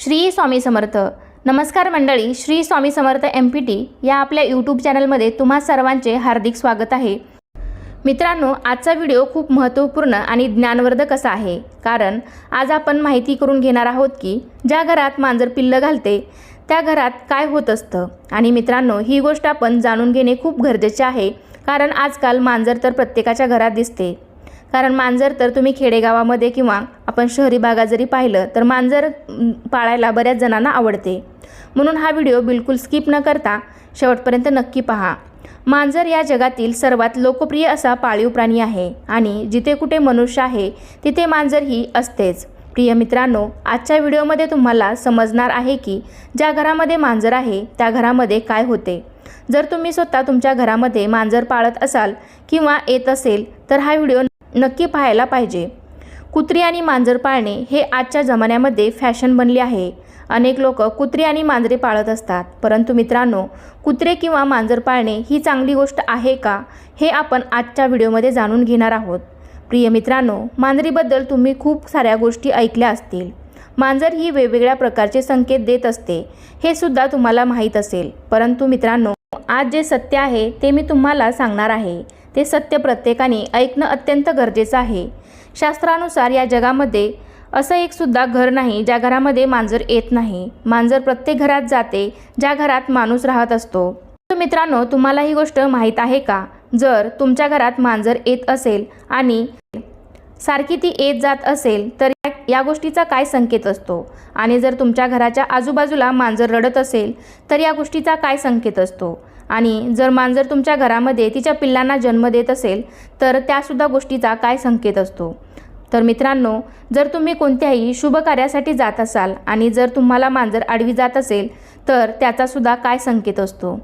श्री स्वामी समर्थ. नमस्कार मंडळी Shri Swami Samarth M P T या आपल्या यूट्यूब चॅनलमध्ये तुम्हा सर्वांचे हार्दिक स्वागत आहे. मित्रांनो आजचा व्हिडिओ खूप महत्त्वपूर्ण आणि ज्ञानवर्धक असा आहे. कारण आज आपण माहिती करून घेणार आहोत की ज्या घरात मांजर पिल्लं घालते त्या घरात काय होत असतं? आणि मित्रांनो ही गोष्ट आपण जाणून घेणे खूप गरजेचे आहे. कारण आजकाल मांजर तर प्रत्येकाच्या घरात दिसते. कारण मांजर तर तुम्ही खेडेगावामध्ये किंवा आपण शहरी भागात जरी पाहिलं तर मांजर पाळायला बऱ्याच जणांना आवडते. म्हणून हा व्हिडिओ बिलकुल स्किप न करता शेवटपर्यंत नक्की पहा. मांजर या जगातील सर्वात लोकप्रिय असा पाळीव प्राणी आहे आणि जिथे कुठे मनुष्य आहे तिथे मांजर ही असतेच. प्रिय मित्रांनो आजच्या व्हिडिओमध्ये तुम्हाला समजणार आहे की ज्या घरामध्ये मांजर आहे त्या घरामध्ये काय होते. जर तुम्ही स्वतः तुमच्या घरामध्ये मांजर पाळत असाल किंवा येत असेल तर हा व्हिडिओ नक्की पाहायला पाहिजे. कुत्री आणि मांजर पाळणे हे आजच्या जमान्यामध्ये फॅशन बनली आहे. अनेक लोक कुत्री आणि मांजरे पाळत असतात. परंतु मित्रांनो कुत्रे किंवा मांजर पाळणे ही चांगली गोष्ट आहे का हे आपण आजच्या व्हिडिओमध्ये जाणून घेणार आहोत. प्रिय मित्रांनो मांजरीबद्दल तुम्ही खूप साऱ्या गोष्टी ऐकल्या असतील. मांजर ही वेगवेगळ्या प्रकारचे संकेत देत असते हे सुद्धा तुम्हाला माहीत असेल. परंतु मित्रांनो आज जे सत्य आहे ते मी तुम्हाला सांगणार आहे. ते सत्य प्रत्येकाने ऐकणं अत्यंत गरजेचं आहे. शास्त्रानुसार या जगामध्ये असं एक सुद्धा घर नाही ज्या घरामध्ये मांजर येत नाही. मांजर प्रत्येक घरात जाते ज्या घरात माणूस राहत असतो. तर मित्रांनो तुम्हाला ही गोष्ट माहीत आहे का? जर तुमच्या घरात मांजर येत असेल आणि सारखी ती येत जात असेल तर या- या गोष्टीचा काय संकेत असतो? आणि जर तुमच्या घराच्या आजूबाजूला मांजर रडत असेल तर या गोष्टीचा काय संकेत असतो? आणि जर मांजर तुमच्या घरामध्ये तिच्या पिल्लांना जन्म देत असेल तर त्यासुद्धा गोष्टीचा काय संकेत असतो? तर मित्रांनो जर तुम्ही कोणत्याही शुभ कार्यासाठी जात असाल आणि जर तुम्हाला मांजर आडवी जात असेल तर त्याचासुद्धा काय संकेत असतो?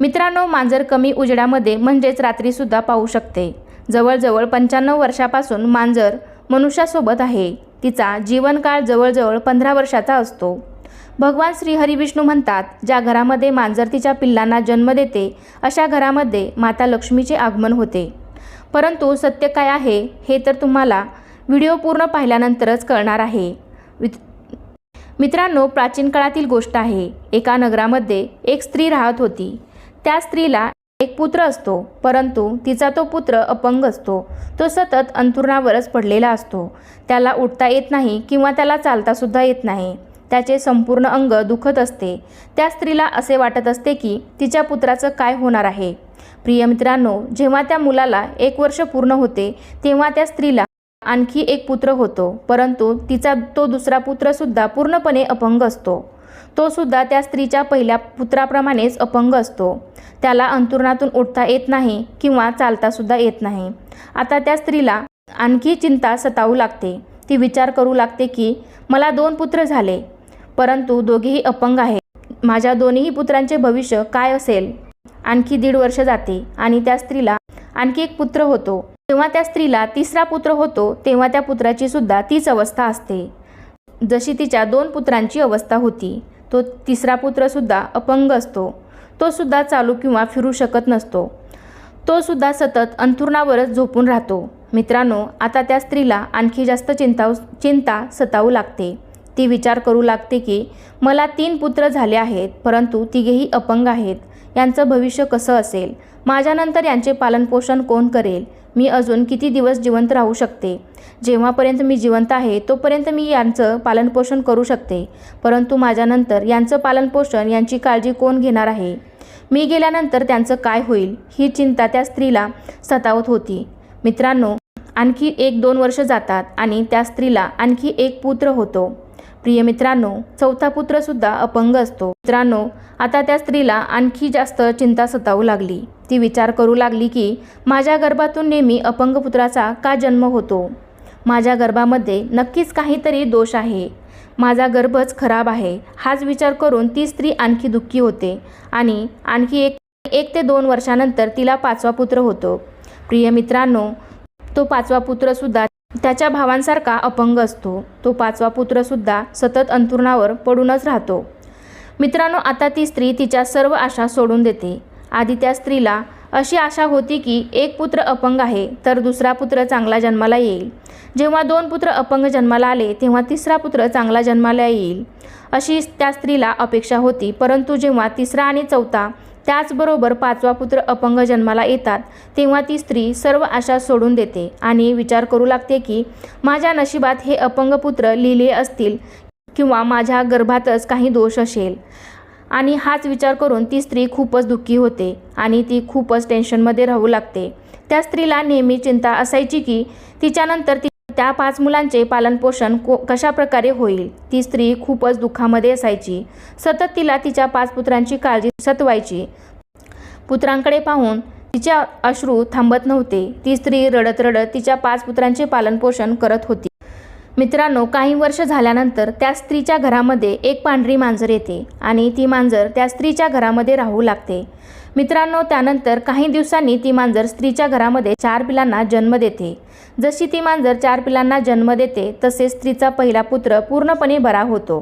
मित्रांनो मांजर कमी उजेडामध्ये म्हणजेच रात्रीसुद्धा पाहू शकते. जवळजवळ पंच्याण्णव वर्षापासून मांजर मनुष्यासोबत आहे. तिचा जीवनकाळ जवळजवळ पंधरा वर्षाचा असतो. भगवान श्री हरिविष्णू म्हणतात ज्या घरामध्ये मांजर तिच्या पिल्लांना जन्म देते अशा घरामध्ये माता लक्ष्मीचे आगमन होते. परंतु सत्य काय आहे हे तर तुम्हाला व्हिडिओ पूर्ण पाहिल्यानंतरच कळणार आहे. मित्रांनो प्राचीन काळातील गोष्ट आहे. एका नगरामध्ये एक स्त्री राहत होती. त्या स्त्रीला एक पुत्र असतो परंतु तिचा तो पुत्र अपंग असतो. तो सतत अंथरुणावरच पडलेला असतो. त्याला उठता येत नाही किंवा त्याला चालतासुद्धा येत नाही. त्याचे संपूर्ण अंग दुखत असते. त्या स्त्रीला असे वाटत असते की तिच्या पुत्राचं काय होणार आहे. प्रिय मित्रांनो जेव्हा त्या मुलाला एक वर्ष पूर्ण होते तेव्हा त्या स्त्रीला आणखी एक पुत्र होतो. परंतु तिचा तो दुसरा पुत्रसुद्धा पूर्णपणे अपंग असतो. तो सुद्धा त्या स्त्रीच्या पहिल्या पुत्राप्रमाणेच अपंग असतो. त्याला अंतुरणातून उठता येत नाही किंवा चालतासुद्धा येत नाही. आता त्या स्त्रीला आणखी चिंता सतावू लागते. ती विचार करू लागते की मला दोन पुत्र झाले. परंतु दोघेही अपंग आहेत. माझ्या दोन्ही पुत्रांचे भविष्य काय असेल? आणखी दीड वर्ष जाते आणि त्या स्त्रीला आणखी एक पुत्र होतो. तेव्हा त्या स्त्रीला तिसरा पुत्र होतो तेव्हा त्या पुत्राची सुद्धा तीच अवस्था असते. जशी तिच्या दोन पुत्रांची अवस्था होती तो तिसरा पुत्रसुद्धा अपंग असतो. तो सुद्धा चालू किंवा फिरू शकत नसतो. तो सुद्धा सतत अंथरुणावरच झोपून राहतो. मित्रांनो आता त्या स्त्रीला आणखी जास्त चिंता चिंता सतावू लागते. ती विचार करू लागते की मला तीन पुत्र झाले आहेत परंतु तिघेही अपंग आहेत. यांचं भविष्य कसं असेल? माझ्यानंतर यांचे पालनपोषण कोण करेल? मी अजून किती दिवस जिवंत राहू शकते? जेव्हापर्यंत मी जिवंत आहे तोपर्यंत मी यांचं पालनपोषण करू शकते. परंतु माझ्यानंतर यांचं पालनपोषण यांची काळजी कोण घेणार आहे? मी गेल्यानंतर त्यांचं काय होईल? ही चिंता त्या स्त्रीला सतावत होती. मित्रांनो आणखी एक दोन वर्ष जातात आणि त्या स्त्रीला आणखी एक पुत्र होतो. प्रिय मित्रांनो चौथा पुत्रसुद्धा अपंग असतो. मित्रांनो आता त्या स्त्रीला आणखी जास्त चिंता सतावू लागली. ती विचार करू लागली की माझ्या गर्भातून नेहमी अपंग पुत्राचा का जन्म होतो? माझ्या गर्भामध्ये नक्कीच काहीतरी दोष आहे. माझा गर्भच खराब आहे. हाच विचार करून ती स्त्री आणखी दुःखी होते आणि आणखी एक एक ते दोन वर्षानंतर तिला पाचवा पुत्र होतो. प्रिय मित्रांनो तो पाचवा पुत्रसुद्धा त्याच्या भावांसारखा अपंग असतो. तो पाचवा पुत्रसुद्धा सतत अंथरुणावर पडूनच राहतो. मित्रांनो आता ती स्त्री तिच्या सर्व आशा सोडून देते. आधी त्या स्त्रीला अशी आशा होती की एक पुत्र अपंग आहे तर दुसरा पुत्र चांगला जन्माला येईल. जेव्हा दोन पुत्र अपंग जन्माला आले तेव्हा तिसरा पुत्र चांगला जन्माला येईल. अशी त्या स्त्रीला अपेक्षा होती परंतु जेव्हा तिसरा आणि चौथा त्याचबरोबर पाचवा पुत्र अपंग जन्माला येतात. तेव्हा ती स्त्री सर्व आशा सोडून देते आणि विचार करू लागते की माझ्या नशिबात हे अपंग पुत्र लिहिले असतील किंवा माझ्या गर्भातच काही दोष असेल. आणि हाच विचार करून ती स्त्री खूपच दुःखी होते आणि ती खूपच टेन्शनमध्ये राहू लागते. त्या स्त्रीला नेहमी चिंता असायची की तिच्यानंतर ती त्या पाच मुलांचे पालनपोषण को कशा प्रकारे होईल? ती स्त्री खूपच दुःखामध्ये असायची. सतत तिला तिच्या पाच पुत्रांची काळजी सतवायची. पुत्रांकडे पाहून तिचे अश्रू थांबत नव्हते. ती स्त्री रडत रडत तिच्या पाच पुत्रांचे पालनपोषण करत होती. मित्रांनो काही वर्ष झाल्यानंतर त्या स्त्रीच्या घरामध्ये एक पांढरी मांजर येते आणि ती मांजर त्या स्त्रीच्या घरामध्ये राहू लागते. मित्रांनो त्यानंतर काही दिवसांनी ती मांजर स्त्रीच्या घरामध्ये चार पिलांना जन्म देते. जशी ती मांजर चार पिलांना जन्म देते तसे स्त्रीचा पहिला पुत्र पूर्णपणे बरा होतो.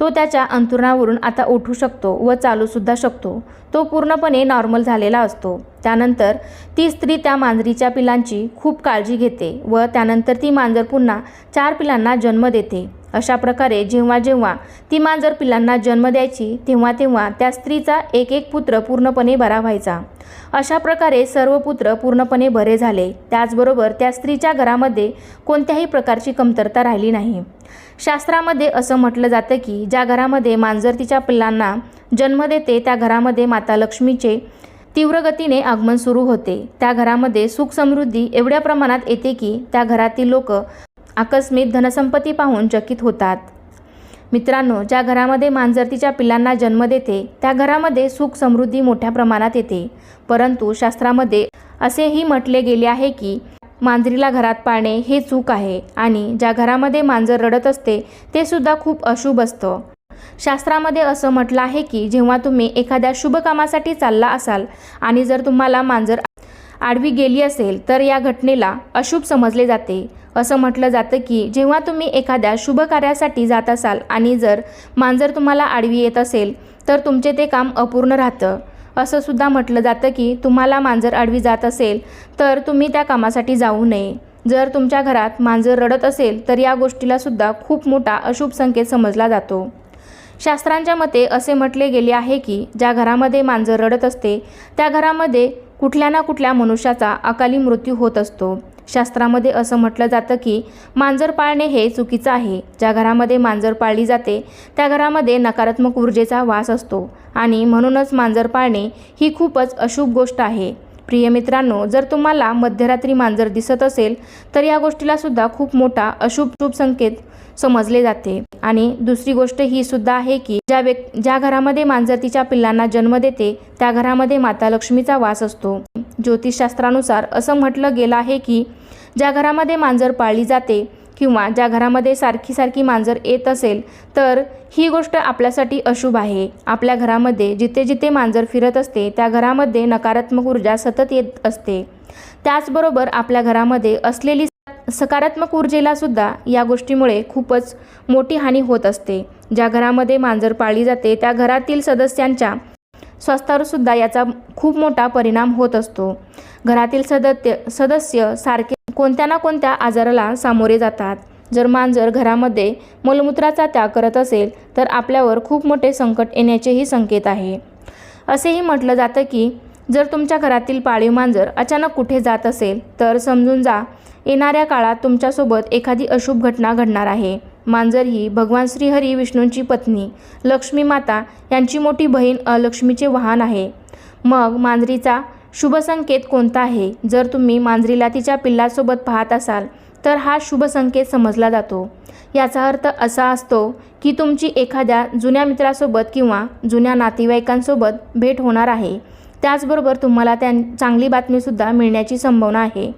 तो त्याच्या अंथरुणावरून आता उठू शकतो व चालूसुद्धा शकतो. तो पूर्णपणे नॉर्मल झालेला असतो. त्यानंतर ती स्त्री त्या मांजरीच्या पिलांची खूप काळजी घेते व त्यानंतर ती मांजर पुन्हा चार पिलांना जन्म देते. अशा प्रकारे जेव्हा जेव्हा ती मांजर पिल्लांना जन्म द्यायची तेव्हा तेव्हा त्या स्त्रीचा एक एक पुत्र पूर्णपणे बरा व्हायचा. अशा प्रकारे सर्व पुत्र पूर्णपणे बरे झाले. त्याचबरोबर त्या स्त्रीच्या घरामध्ये कोणत्याही प्रकारची कमतरता राहिली नाही. शास्त्रामध्ये असं म्हटलं जातं की ज्या घरामध्ये मांजर तिच्या पिल्लांना जन्म देते त्या घरामध्ये माता लक्ष्मीचे तीव्र गतीने आगमन सुरू होते. त्या घरामध्ये सुख समृद्धी एवढ्या प्रमाणात येते की त्या घरातील लोक आकस्मिक धनसंपत्ती पाहून चकित होतात. मित्रांनो ज्या घरामध्ये मांजर तिच्या पिल्लांना जन्म देते त्या घरामध्ये सुख समृद्धी मोठ्या प्रमाणात येते. परंतु शास्त्रामध्ये असेही म्हटले गेले आहे की मांजरीला घरात पाळणे हे चूक आहे आणि ज्या घरामध्ये मांजर रडत असते ते सुद्धा खूप अशुभ असतं. शास्त्रामध्ये असं म्हटलं आहे की जेव्हा तुम्ही एखाद्या शुभ कामासाठी चालला असाल आणि जर तुम्हाला मांजर आडवी गेली असेल तर या घटनेला अशुभ समजले जाते. असं म्हटलं जातं की जेव्हा तुम्ही एखाद्या शुभ कार्यासाठी जात असाल आणि जर मांजर तुम्हाला आडवी येत असेल तर तुमचे ते काम अपूर्ण राहतं. असं सुद्धा म्हटलं जातं की तुम्हाला मांजर आडवी जात असेल तर तुम्ही त्या कामासाठी जाऊ नये. जर तुमच्या घरात मांजर रडत असेल तर या गोष्टीला सुद्धा खूप मोठा अशुभ संकेत समजला जातो. शास्त्रांच्या मते असे म्हटले गेले आहे की ज्या घरामध्ये मांजर रडत असते त्या घरामध्ये कुठल्या ना कुठल्या मनुष्याचा अकाली मृत्यू होत असतो. शास्त्रामध्ये असं म्हटलं जातं की मांजर पाळणे हे चुकीचं आहे. ज्या घरामध्ये मांजर पाळली जाते त्या घरामध्ये नकारात्मक ऊर्जेचा वास असतो. आणि म्हणूनच मांजर पाळणे ही खूपच अशुभ गोष्ट आहे. प्रिय मित्रांनो जर तुम्हाला मध्यरात्री मांजर दिसत असेल तर या गोष्टीला सुद्धा खूप मोठा अशुभ शुभ संकेत समजले जाते. आणि दुसरी गोष्ट ही सुद्धा आहे की ज्या व्यक् ज्या घरामध्ये मांजर तिच्या पिल्लांना जन्म देते त्या घरामध्ये माता लक्ष्मीचा वास असतो. ज्योतिषशास्त्रानुसार असं म्हटलं गेलं आहे की ज्या घरामध्ये मांजर पाळली जाते किंवा ज्या घरामध्ये सारखी सारखी मांजर येत असेल तर ही गोष्ट आपल्यासाठी अशुभ आहे. आपल्या घरामध्ये जिथे जिथे मांजर फिरत असते त्या घरामध्ये नकारात्मक ऊर्जा सतत येत असते. त्याचबरोबर आपल्या घरामध्ये असलेली सकारात्मक ऊर्जेला सुद्धा या गोष्टीमुळे खूपच मोठी हानी होत असते. ज्या घरामध्ये मांजर पाळली जाते त्या घरातील सदस्यांच्या स्वास्थ्यावर सुद्धा याचा खूप मोठा परिणाम होत असतो. घरातील सदस्य सदस्य सारखे कोणत्या ना कोणत्या आजाराला सामोरे जातात. जर मांजर घरामध्ये मलमूत्राचा त्याग करत असेल तर आपल्यावर खूप मोठे संकट येण्याचेही संकेत आहे. असेही म्हटलं जातं की जर तुमच्या घरातील पाळीव मांजर अचानक कुठे जात असेल तर समजून जा येणाऱ्या काळात तुमच्यासोबत एखादी अशुभ घटना घडणार आहे. मांजर ही भगवान श्रीहरी विष्णूंची पत्नी. लक्ष्मी माता यांची मोठी बहीण लक्ष्मीचे वाहन आहे. मग मांजरीचा शुभ संकेत कोणता आहे? जर तुम्ही मांजरीला तिच्या पिल्लासोबत पाहत असाल तर हा शुभ संकेत समजला जातो. याचा अर्थ असा असतो की तुमची एखाद्या जुन्या मित्रासोबत किंवा जुन्या नातेवाईकांसोबत भेट होणार आहे. त्याचबरोबर तुम्हाला त्या चांगली बातमीसुद्धा मिळण्याची संभावना आहे.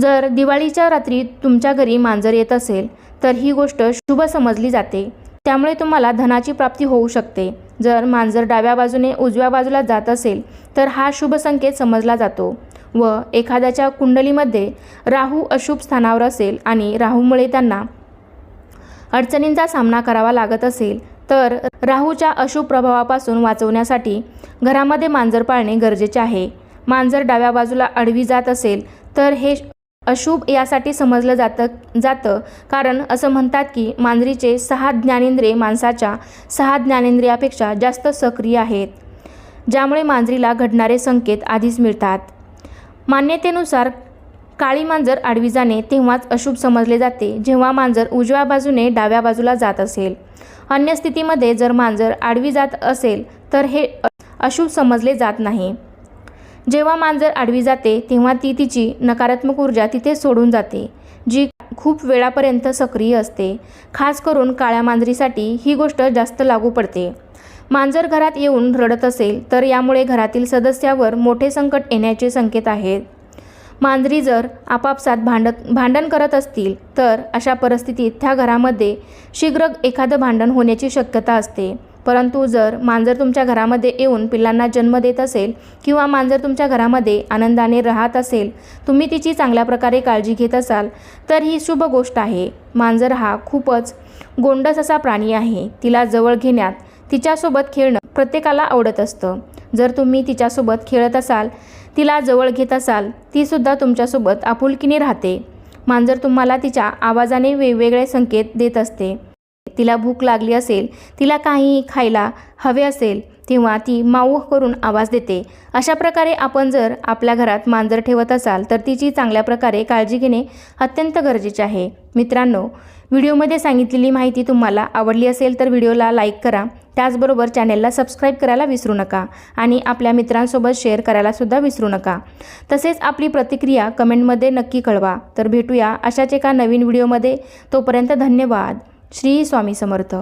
जर दिवाळीच्या रात्री तुमच्या घरी मांजर येत असेल तर ही गोष्ट शुभ समजली जाते. त्यामुळे तुम्हाला धनाची प्राप्ती होऊ शकते. जर मांजर डाव्या बाजूने उजव्या बाजूला जात असेल तर हा शुभ संकेत समजला जातो. व एखाद्याच्या कुंडलीमध्ये राहू अशुभ स्थानावर असेल आणि राहूमुळे त्यांना अडचणींचा सामना करावा लागत असेल तर राहूच्या अशुभ प्रभावापासून वाचवण्यासाठी घरामध्ये मांजर पाळणे गरजेचे आहे. मांजर डाव्या बाजूला आडवी जात असेल तर हे अशुभ यासाठी समजलं जातं जातं. कारण असं म्हणतात की मांजरीचे सहा ज्ञानेंद्रिय माणसाच्या सहा ज्ञानेंद्रियापेक्षा जास्त सक्रिय आहेत ज्यामुळे मांजरीला घडणारे संकेत आधीच मिळतात. मान्यतेनुसार काळी मांजर आडवी जाणे तेव्हाच अशुभ समजले जाते जेव्हा मांजर उजव्या बाजूने डाव्या बाजूला जात असेल. अन्य स्थितीमध्ये जर मांजर आडवी जात असेल तर हे अशुभ समजले जात नाही. जेव्हा मांजर आडवी जाते तेव्हा ती तिची नकारात्मक ऊर्जा तिथे सोडून जाते जी खूप वेळापर्यंत सक्रिय असते. खास करून काळ्या मांजरीसाठी ही गोष्ट जास्त लागू पडते. मांजर घरात येऊन रडत असेल तर यामुळे घरातील सदस्यावर मोठे संकट येण्याचे संकेत आहेत. मांजरी जर आपापसात भांडत भांडण करत असतील तर अशा परिस्थितीत त्या घरामध्ये शीघ्र एखादं भांडण होण्याची शक्यता असते. परंतु जर मांजर तुमच्या घरामध्ये येऊन पिल्लांना जन्म देत असेल किंवा मांजर तुमच्या घरामध्ये आनंदाने राहत असेल तुम्ही तिची चांगल्या प्रकारे काळजी घेत असाल तर ही शुभ गोष्ट आहे. मांजर हा खूपच गोंडस असा प्राणी आहे. तिला जवळ घेण्यात तिच्यासोबत खेळणं प्रत्येकाला आवडत असतं. जर तुम्ही तिच्यासोबत खेळत असाल तिला जवळ घेत असाल तीसुद्धा तुमच्यासोबत आपुलकीने राहते. मांजर तुम्हाला तिच्या आवाजाने वेगवेगळे संकेत देत असते. तिला भूक लागली असेल तिला काही खायला हवे असेल तेव्हा ती माऊ करून आवाज देते. अशा प्रकारे आपण जर आपल्या घरात मांजर ठेवत असाल तर तिची चांगल्या प्रकारे काळजी घेणे अत्यंत गरजेचे आहे. मित्रांनो व्हिडिओमध्ये सांगितलेली माहिती तुम्हाला आवडली असेल तर व्हिडिओला लाईक करा. त्याचबरोबर चॅनेलला सबस्क्राईब करायला विसरू नका आणि आपल्या मित्रांसोबत शेअर करायलासुद्धा विसरू नका. तसेच आपली प्रतिक्रिया कमेंटमध्ये नक्की कळवा. तर भेटूया अशाच एका नवीन व्हिडिओमध्ये. तोपर्यंत धन्यवाद. श्री स्वामी समर्थ.